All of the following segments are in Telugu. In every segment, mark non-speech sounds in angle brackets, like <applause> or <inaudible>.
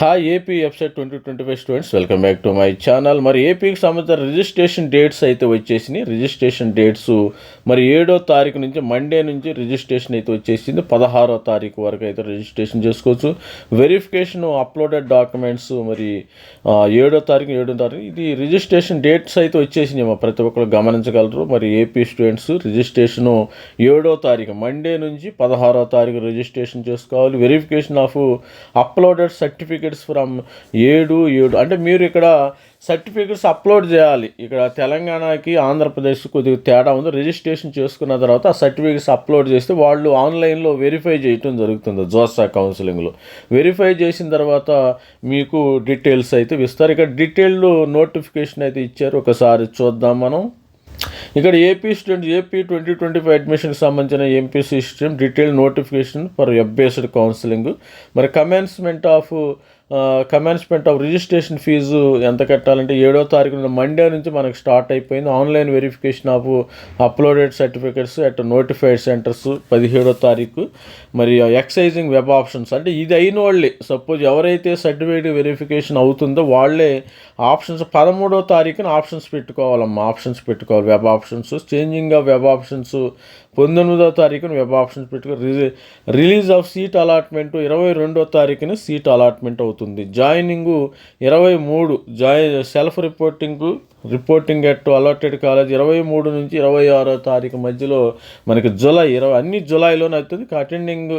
Hi AP website twenty twenty five students welcome back to my channel మరి ఏపీకి సంబంధించిన రిజిస్ట్రేషన్ డేట్స్ అయితే వచ్చేసినాయి. రిజిస్ట్రేషన్ డేట్స్ మరి ఏడో తారీఖు నుంచి మండే నుంచి రిజిస్ట్రేషన్ అయితే వచ్చేసింది. పదహారో తారీఖు వరకు అయితే రిజిస్ట్రేషన్ చేసుకోవచ్చు. వెరిఫికేషన్ అప్లోడెడ్ డాక్యుమెంట్స్ మరి ఏడో తారీఖు ఏడో తారీఖు ఇది రిజిస్ట్రేషన్ డేట్స్ అయితే వచ్చేసినాయి. మా ప్రతి ఒక్కరు గమనించగలరు. మరి ఏపీ స్టూడెంట్స్ రిజిస్ట్రేషను ఏడో తారీఖు మండే నుంచి పదహారో తారీఖు రిజిస్ట్రేషన్ చేసుకోవాలి. Verification of uploaded certificate certificates from ఏడు ఏడు. అంటే మీరు ఇక్కడ సర్టిఫికేట్స్ అప్లోడ్ చేయాలి. ఇక్కడ తెలంగాణకి ఆంధ్రప్రదేశ్ కొద్దిగా తేడా ఉంది. రిజిస్ట్రేషన్ చేసుకున్న తర్వాత ఆ సర్టిఫికేట్స్ అప్లోడ్ చేస్తే వాళ్ళు ఆన్లైన్లో వెరిఫై చేయటం జరుగుతుంది జోసా కౌన్సిలింగ్లో వెరిఫై చేసిన తర్వాత మీకు డీటెయిల్స్ అయితే ఇస్తారు. ఇక్కడ డీటెయిల్డ్ నోటిఫికేషన్ అయితే ఇచ్చారు. ఒకసారి చూద్దాం మనం. ఇక్కడ AP student AP twenty twenty five అడ్మిషన్కి సంబంధించిన MPC system detail notification for web based counselling మరి commencement of commencement of registration fee ఎంత కట్టాలంటే ఏడో తారీఖున మండే నుంచి మనకు స్టార్ట్ అయిపోయింది. Online verification of uploaded certificates at notified centres పదిహేడో తారీఖు. మరి ఎక్సైజింగ్ వెబ్ ఆప్షన్స్ అంటే ఇది అయిన వాళ్ళే. సపోజ్ ఎవరైతే సర్టిఫికేట్ వెరిఫికేషన్ అవుతుందో వాళ్ళే ఆప్షన్స్ పదమూడో తారీఖున ఆప్షన్స్ పెట్టుకోవాలమ్మా. ఆప్షన్స్ పెట్టుకోవాలి web options changing of web options పంతొమ్మిదో తారీఖున వెబ్ ఆప్షన్స్ పెట్టుకుని రిలీ రిలీజ్ ఆఫ్ సీట్ అలాట్మెంట్ ఇరవై రెండో తారీఖున సీట్ అలాట్మెంట్ అవుతుంది. జాయినింగ్ ఇరవై మూడు జాయి self reporting reporting at allotted college ఇరవై మూడు నుంచి ఇరవై ఆరో తారీఖు మధ్యలో మనకి జూలై ఇరవై అన్ని జూలైలోనే అవుతుంది. Attending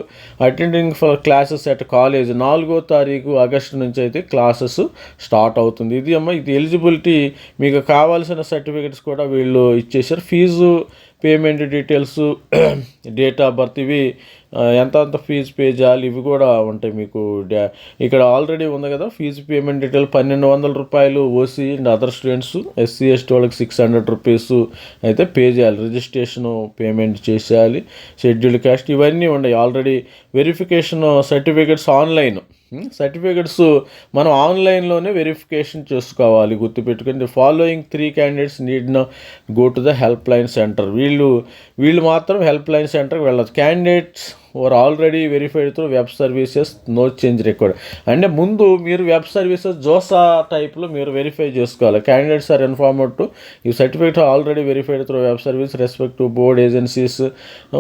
attending for classes at college నాలుగో తారీఖు ఆగస్టు నుంచి అయితే క్లాసెస్ స్టార్ట్ అవుతుంది. ఇది అమ్మ ఇది ఎలిజిబిలిటీ మీకు కావాల్సిన సర్టిఫికెట్స్ కూడా వీళ్ళు ఇచ్చేసారు fee payment details date of birth ఇవి ఎంత అంత ఫీజు పే చేయాలి? ఇవి కూడా ఉంటాయి మీకు డా- ఇక్కడ ఆల్రెడీ ఉంది కదా ఫీజు పేమెంట్ డీటెయిల్ పన్నెండు వందల రూపాయలు OC and other students SC ST వాళ్ళకి సిక్స్ హండ్రెడ్ రూపీస్ అయితే పే చేయాలి. రిజిస్ట్రేషన్ పేమెంట్ చేసేయాలి. షెడ్యూల్ క్యాస్ట్ ఇవన్నీ ఉన్నాయి. Already verification certificates online certificates మనం ఆన్లైన్లోనే వెరిఫికేషన్ చేసుకోవాలి గుర్తుపెట్టుకుని following three candidates need go to the helpline centre వీళ్ళు వీళ్ళు మాత్రం హెల్ప్ లైన్ సెంటర్కి వెళ్ళచ్చు. Candidates are already verified through web services no change record అంటే ముందు మీరు వెబ్ సర్వీసెస్ జోసా టైప్లో మీరు వెరిఫై చేసుకోవాలి. క్యాండిడేట్స్ ఆర్ ఇన్ఫార్మర్ టు ఈ certificate already verified through web service respect to board agencies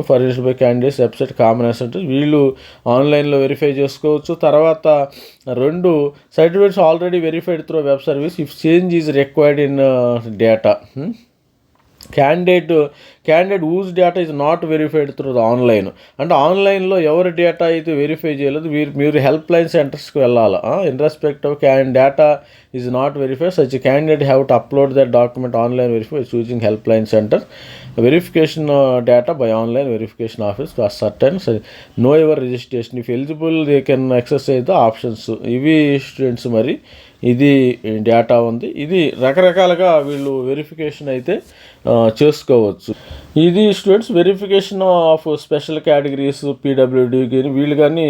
furnished by candidates website combination వీళ్ళు ఆన్లైన్లో వెరిఫై చేసుకోవచ్చు. తర్వాత రెండు certificates already verified through web service if change is required in data candidate candidate whose data is not verified through the online అంటే ఆన్లైన్లో ఎవరి డేటా అయితే వెరిఫై చేయలేదు మీరు మీరు హెల్ప్ లైన్ సెంటర్స్కి వెళ్ళాలి? In respect of can data is not verify such candidate have to upload that document online verify choosing helpline centre verification data by online verification office certain certain no ever registration if eligible they can exercise the options ఇవి స్టూడెంట్స్ మరి ఇది డేటా ఉంది. ఇది రకరకాలుగా వీళ్ళు వెరిఫికేషన్ అయితే చేసుకోవచ్చు. ఇది students verification of special categories PWD కానీ వీళ్ళు కానీ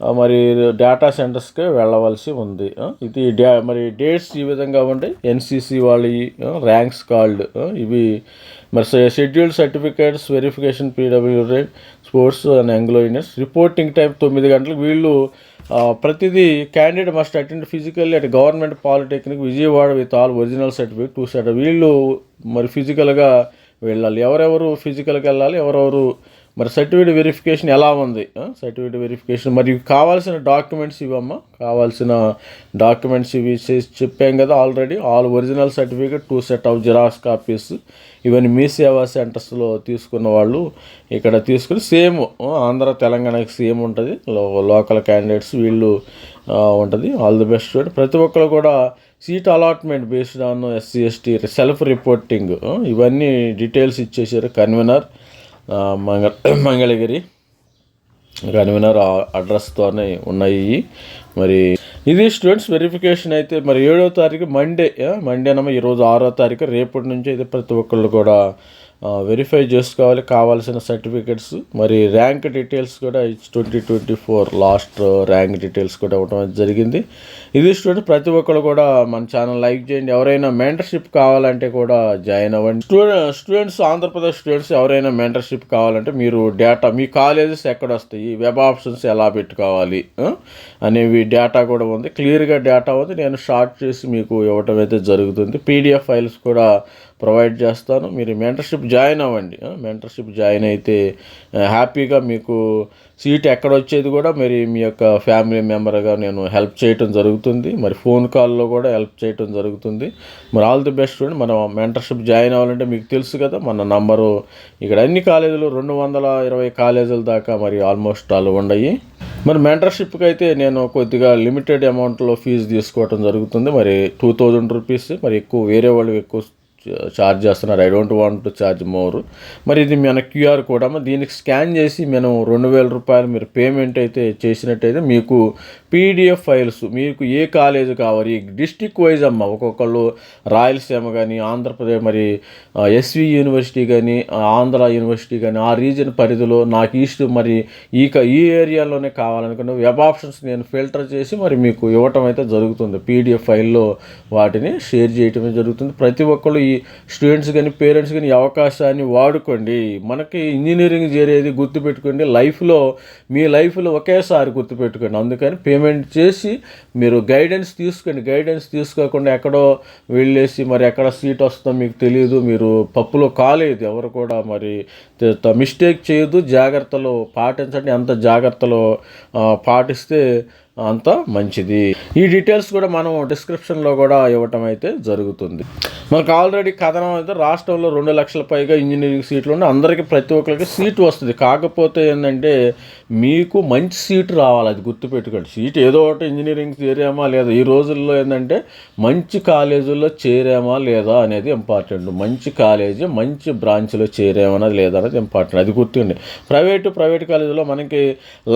మరి డేటా సెంటర్స్కి వెళ్ళవలసి ఉంది. ఇది డే మరి డేట్స్ ఈ విధంగా ఉంటాయి ఎన్సీసీ వాళ్ళ ర్యాంక్స్ కాల్డ్ ఇవి మరి scheduled certificates verification PW rate sports and Anglo Indians reporting time తొమ్మిది గంటలకు వీళ్ళు ప్రతిదీ candidate must attend physical at government polytechnic Vijayawada with all original certificate two certificate వీళ్ళు మరి ఫిజికల్గా వెళ్ళాలి ఎవరెవరు ఫిజికల్కి వెళ్ళాలి ఎవరెవరు మరి సర్టిఫికేట్ వెరిఫికేషన్ ఎలా ఉంది? Certificate verification. మరి కావాల్సిన డాక్యుమెంట్స్ ఇవమ్మా కావాల్సిన డాక్యుమెంట్స్ ఇవి చేసి చెప్పాం కదా already. All original certificate two set of xerox copies ఇవన్నీ మీ సేవా సెంటర్స్లో తీసుకున్న వాళ్ళు ఇక్కడ తీసుకుని సేమ్ ఆంధ్ర తెలంగాణకి సేమ్ ఉంటుంది. లోకల్ క్యాండిడేట్స్ వీళ్ళు ఉంటుంది. All the best. ప్రతి ఒక్కరు కూడా seat allotment based on SC ST self reporting ఇవన్నీ డీటెయిల్స్ ఇచ్చేసారు కన్వీనర్. మంగ <clears throat> మంగళగిరి. కన్వీనర్ అడ్రస్తోనే ఉన్నాయి మరి ఇది స్టూడెంట్స్ వెరిఫికేషన్ అయితే మరి ఏడో తారీఖు మండే మండేనమ్మ ఈరోజు ఆరో తారీఖు. రేపటి నుంచి అయితే ప్రతి ఒక్కళ్ళు కూడా వెరిఫై చేసుకోవాలి కావాల్సిన సర్టిఫికెట్స్ మరి ర్యాంక్ డీటెయిల్స్ కూడా twenty twenty four last rank details కూడా ఇవ్వడం అనేది జరిగింది. ఇది స్టూడెంట్ ప్రతి ఒక్కరు కూడా మన ఛానల్ లైక్ చేయండి. ఎవరైనా మెంటర్షిప్ కావాలంటే కూడా జాయిన్ అవ్వండి. స్టూడెంట్ స్టూడెంట్స్ ఆంధ్రప్రదేశ్ స్టూడెంట్స్ ఎవరైనా మెంటర్షిప్ కావాలంటే మీరు డేటా మీ కాలేజెస్ ఎక్కడ వస్తాయి? వెబ్ ఆప్షన్స్ ఎలా పెట్టుకోవాలి? అనేవి డేటా కూడా ఉంది. క్లియర్గా డేటా ఉంది. నేను షార్ట్ చేసి మీకు ఇవ్వటం అయితే జరుగుతుంది. పీడిఎఫ్ ఫైల్స్ కూడా ప్రొవైడ్ చేస్తాను. మీరు మెంటర్షిప్ జాయిన్ అవ్వండి. మెంటర్షిప్ జాయిన్ అయితే హ్యాపీగా మీకు సీట్ ఎక్కడ వచ్చేది కూడా మరి మీ యొక్క ఫ్యామిలీ మెంబర్గా నేను హెల్ప్ చేయటం జరుగుతుంది. మరి ఫోన్ కాల్లో కూడా హెల్ప్ చేయటం జరుగుతుంది. మరి ఆల్ ది బెస్ట్ అండి. మనం మెంటర్షిప్ జాయిన్ అవ్వాలంటే మీకు తెలుసు కదా మన నంబరు ఇక్కడ అన్ని కాలేజీలు రెండు వందల ఇరవై కాలేజీల దాకా మరి ఆల్మోస్ట్ ఆల్ ఉన్నాయి మరి మెంటర్షిప్కి అయితే నేను కొద్దిగా లిమిటెడ్ అమౌంట్లో ఫీజు తీసుకోవటం జరుగుతుంది. మరి టూ థౌజండ్ రూపీస్ మరి ఎక్కువ వేరే వాళ్ళు ఎక్కువ ఛార్జ్ చేస్తున్నారు. I don't want to charge more మరి ఇది మన క్యూఆర్ కోడ్ అమ్మ దీనికి స్కాన్ చేసి మనం రెండు వేల రూపాయలు మీరు పేమెంట్ అయితే చేసినట్టయితే మీకు పీడిఎఫ్ ఫైల్స్ మీకు ఏ కాలేజ్ కావాలి డిస్టిక్ వైజ్ అమ్మ ఒక్కొక్కళ్ళు రాయలసీమ కానీ ఆంధ్రప్రదేశ్ మరి ఎస్వి యూనివర్సిటీ కానీ ఆంధ్ర యూనివర్సిటీ కానీ ఆ రీజన్ పరిధిలో నాకు ఈస్ట్ మరి ఈ క- ఈ ఏరియాలోనే కావాలనుకున్న వెబ్ ఆప్షన్స్ నేను ఫిల్టర్ చేసి మరి మీకు ఇవ్వటం అయితే జరుగుతుంది. పీడిఎఫ్ ఫైల్లో వాటిని షేర్ చేయటమే జరుగుతుంది. ప్రతి ఒక్కళ్ళు ఈ స్టూడెంట్స్ కానీ పేరెంట్స్ కానీ ఈ అవకాశాన్ని వాడుకోండి. మనకి ఇంజనీరింగ్ చేరేది గుర్తుపెట్టుకోండి. లైఫ్లో మీ లైఫ్లో ఒకేసారి గుర్తుపెట్టుకోండి. అందుకని పేమెంట్ చేసి మీరు గైడెన్స్ తీసుకోండి. గైడెన్స్ తీసుకోకుండా ఎక్కడో వెళ్ళేసి మరి ఎక్కడ సీట్ వస్తుందో మీకు తెలియదు. మీరు పప్పులో కాలేదు. ఎవరు కూడా మరి మిస్టేక్ చేయదు జాగ్రత్తలు పాటించండి. అంత జాగ్రత్తలు పాటిస్తే అంత మంచిది. ఈ డీటెయిల్స్ కూడా మనం డిస్క్రిప్షన్లో కూడా ఇవ్వటం అయితే జరుగుతుంది. మనకు ఆల్రెడీ కథనం అయితే రాష్ట్రంలో రెండు లక్షల పైగా ఇంజనీరింగ్ సీట్లు ఉన్నాయి. అందరికీ ప్రతి ఒక్కరికి సీటు వస్తుంది. కాకపోతే ఏంటంటే మీకు మంచి సీటు రావాలి. అది గుర్తుపెట్టుకోండి. సీట్ ఏదో ఒకటి ఇంజనీరింగ్ చేరామా లేదా? ఈ రోజుల్లో ఏంటంటే మంచి కాలేజీల్లో చేరామా లేదా అనేది ఇంపార్టెంట్ మంచి కాలేజీ మంచి బ్రాంచ్లో చేరామా లేదా అనేది ఇంపార్టెంట్ అది గుర్తుండి. ప్రైవేటు ప్రైవేట్ కాలేజీలో మనకి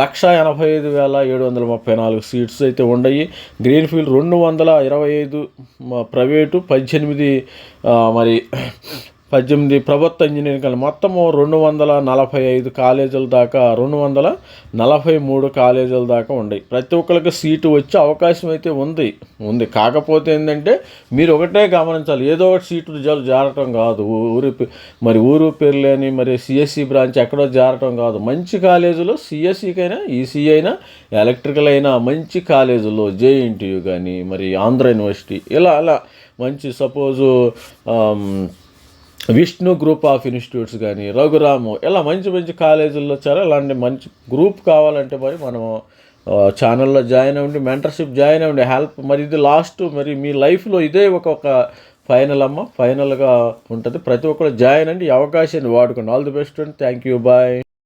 లక్ష ఎనభై ఐదు వేల ఏడు వందల ముప్పై నాలుగు నాలుగు సీట్స్ అయితే ఉన్నాయి గ్రీన్ ఫీల్డ్ రెండు వందల ఇరవై ఐదు ప్రైవేటు పద్దెనిమిది మరి పద్దెనిమిది ప్రభుత్వ ఇంజనీరింగ్ కాలేజ్ మొత్తము రెండు వందల నలభై ఐదు కాలేజీల దాకా రెండు వందల నలభై మూడు కాలేజీల దాకా ఉన్నాయి. ప్రతి ఒక్కరికి సీటు వచ్చే అవకాశం అయితే ఉంది. ఉంది. కాకపోతే ఏంటంటే మీరు ఒకటే గమనించాలి. ఏదో ఒకటి సీటు రిజల్ట్ జారటం కాదు. ఊరి మరి ఊరు పేరు లేని మరి సిఎస్సి బ్రాంచ్ ఎక్కడో జారటం కాదు. మంచి కాలేజీలో సిఎస్సికైనా ఈసీ అయినా ఎలక్ట్రికల్ అయినా మంచి కాలేజీలో జేఎన్టీయు కానీ మరి ఆంధ్ర యూనివర్సిటీ ఇలా అలా మంచి suppose Vishnu group of institutes కానీ రఘురాము ఇలా మంచి మంచి కాలేజీల్లో చాలా ఇలాంటి మంచి గ్రూప్ కావాలంటే మరి మనం ఛానల్లో జాయిన్ అవ్వండి మెంటర్షిప్ జాయిన్ అవ్వండి. హెల్ప్ మరి ఇది లాస్ట్ మరి మీ లైఫ్లో ఇదే ఒక ఒక ఫైనల్ అమ్మ ఫైనల్గా ఉంటుంది. ప్రతి ఒక్కరు జాయిన్ అండి ఈ అవకాశాన్ని వాడుకోండి. ఆల్ ది బెస్ట్ అండి. Thank you bye.